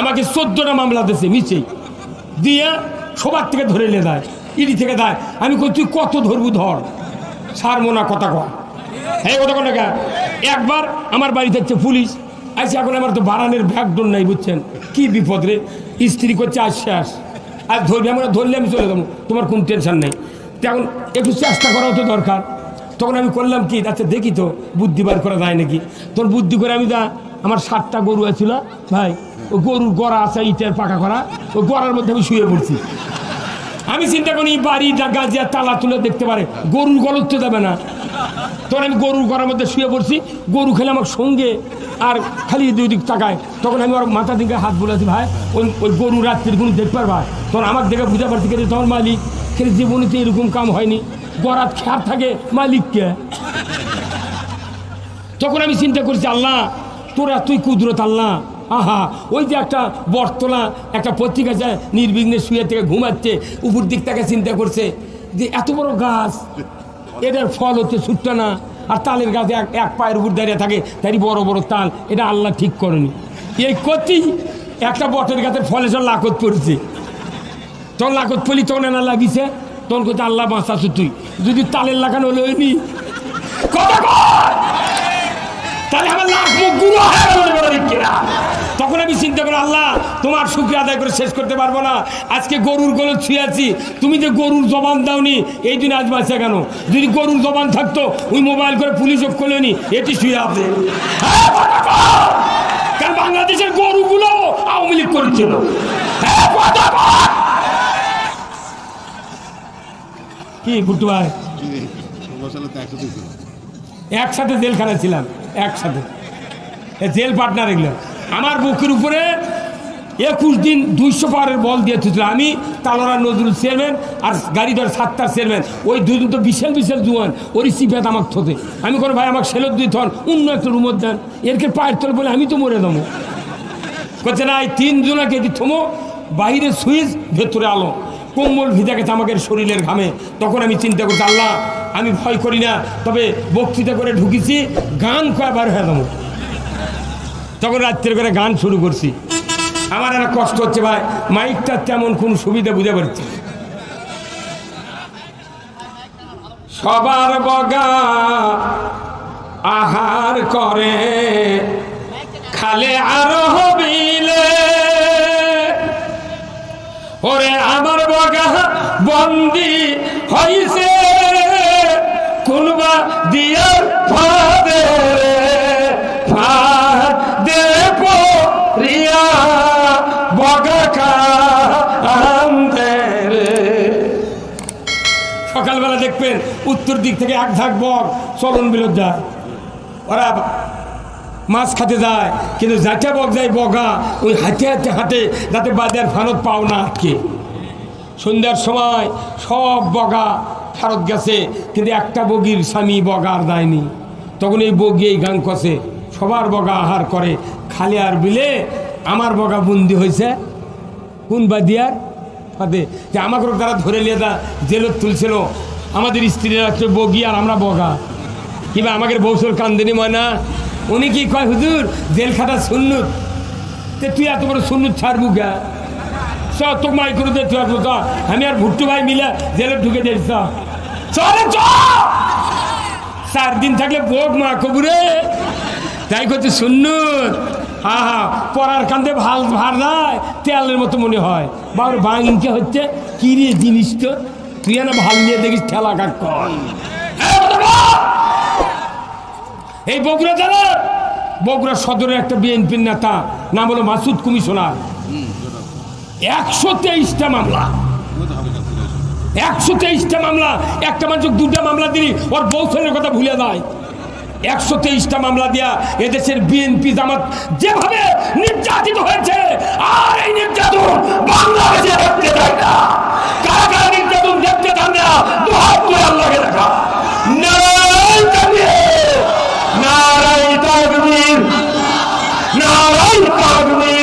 আমাকে চোদ্দটা মামলা দিয়েছে মিছে দিয়ে সবার থেকে ধরে নিয়ে দেয় ইডি থেকে দেয় আমি কই, তুই কত ধরবু ধর? সার মোনা কথা কয়। হ্যাঁ কথা কথা একবার আমার বাড়িতে হচ্ছে পুলিশ, আইসে এখন আমার তো বারানের ব্যাগ ডোর নাই, বুঝছেন? কি বিপদ রে? স্ত্রী করছে শেষ। আর ধরবি, আমরা ধরলে আমি চলে যাব, তোমার কোনো টেনশন নেই। তখন একটু চেষ্টা করাও তো দরকার। তখন আমি করলাম কি আচ্ছা দেখি তো, বুদ্ধি বার করা যায় নাকি? তোর বুদ্ধি করে আমি যা আমার সাতটা গরু আছিল, ভাই, ও গরুর গড়া আছে, ইটের পাকা করা ও গড়ার মধ্যে আমি শুয়ে পড়ছি। আমি চিন্তা করি, বাড়ি, গাজিয়া, তালা তুলে দেখতে পারে, গরুর গলত তো দেবে না। তখন আমি গরুর ঘরের মধ্যে শুয়ে পড়ছি, গরু খেলে আমার সঙ্গে আর খালি দুই দিক তাকায়। তখন আমি আমার মাথা দিকে হাত বলেছি ভাই, ওই ওই গরু রাত্রির কোনো দেখতে পারবা তখন আমার দেখে বুঝতে পারছি কিন্তু তখন মালিক কিন্তু জীবনে তো এরকম কাম হয়নি। গড়াত খেয়ার থাকে মালিককে। তখন আমি চিন্তা করছি, আল্লাহ তোরা তুই কুদরত আল্লাহ। আহা, ওই যে একটা বর্তলা একটা পত্রিকা যায় নির্বিঘ্নে শুয়ে থেকে ঘুমাচ্ছে, উপর দিক থেকে চিন্তা করছে যে এত বড় গাছ, এটার ফল হচ্ছে ছুট্টা না, আর তালের গাছে এক এক পায়ের উপর দাঁড়িয়ে থাকে, তারই বড় বড় তাল, এটা আল্লাহ ঠিক করেনি। এই করতেই একটা বটের গাছের ফলে সব লাকত পড়েছে। তখন লাকত পড়লি তখন এনা লাগিছে? তখন কোথায় আল্লাহ বাঁচাছো তুই। যদি তালের লাগানো হলো নি তাহলে আমার তখন আমি চিন্তা করি আল্লাহ তোমার শুক্রিয়া আদায় করে শেষ করতে পারব না আজকে গরুর গরু ছুঁয়াছি তুমি যে গরুর জবান দাওনি এই দিন আজ বাঁচা কেন যদি গরুর জবান থাকতো ওই মোবাইল করে পুলিশ যোগ করলেনি এটি শুয়ে হ্যাঁ, কয়! কারণ বাংলাদেশের গরুগুলো আওয়ামী লীগ করেছিল হ্যাঁ! কি ভুট্টু ভাই একসাথে জেলখানায় ছিলাম একসাথে জেল পার্টনার এগুলো। আমার বুকের উপরে একুশ দিন দুইশো পাওয়ারের বল দিয়ে তুলছিল আমি তালোরা নজরুল চেয়ারম্যান আর গাড়ি ধর সাতটার চেয়ারম্যান। ওই দুজন তো বিশাল বিশাল জুয়ান, ওরই সিপেত আমাকে থতে। আমি কোনো ভাই, আমাকে সেলত দুই থন অন্য একটা রুমত দেন। এরকে পায়ের তল বলে আমি তো মরে দেবো করছে না, এই তিনজনাকে দি থমো, বাইরে সুইচ, ভেতরে আলো। কোমল ভিজা গেছে আমাকে শরীরের ঘামে। তখন আমি চিন্তা করছি, আল্লাহ, আমি ভয় করি না, তবে বক্তৃতা করে ঢুকেছি, গান কয়বার হয়ে যাব? তখন রাত্রের করে গান শুরু করছি। আমার একটা কষ্ট হচ্ছে ভাই, মাইকটা তেমন কোন সুবিধা বুঝে পারছি সবার বগা আহার করে, খালে আরও হবিলে ওরে আমার বগা বন্দি হইছে, কোনবা দিয়ার ফাদে। দেখবেন উত্তর দিক থেকে এক ধাক বক, চলন বিরোধ যায়। ওরা মাছ খাতে যায়, কিন্তু যাতে বক যায় বগা ওই হাতে হাতে হাঁটে যাতে বাজার ফেরত পাও না আটকে। সন্ধ্যার সময় সব বগা ফেরত গেছে, কিন্তু একটা বগির স্বামী বগার দেয়নি। তখন এই বগি, এই গান কষে, সবার বগা আহার করে, খালি আর বিলে আমার বগা বন্দি হয়েছে। কোন বাদিয়ার ফাঁদে? যে আমাকে তারা ধরে নিয়ে দা জেলত তুলছিল আমাদের স্ত্রীরা হচ্ছে বগি আর আমরা বগা। কিংবা আমাকে বৌসল কান্দিনী ময়না? উনি কি কয়, হুজুর, জেল খাটা সুন্নুত। তুই এত বড় সুন্নুত ছাড়বু গা? চ তোকে মাই করে দে, তুই আসব আমি আর ভুট্টু ভাই মিলে জেলে ঢুকে দিয়েছি। চলে, চ! চার দিন থাকলে বোক মা কবুরে। তাই করছে সুন্নুত। হা হা পড়ার কান্দে ভালো ভার দেয় তেলের মতো মনে হয়। বাবার বাঙিনকে হচ্ছে কি রে জিনিস তো তুই না ভালো নিয়ে দেখিস ঠেলা কাট কর। এই বগুড়া জেলার বগুড়া সদরের একটা বিএনপির নেতা, নাম হলো মাসুদ কমিশনার। একশো তেইশটা মামলা। একশো তেইশটা মামলা, একটা মানুষ দুটা মামলা দিলি, ওর বৌসনের কথা ভুলে দেয় একশো তেইশটা মামলা দিয়া এদেশের বিএনপি জামাত যেভাবে নির্যাতিত হয়েছে, আর এই নির্যাতন Father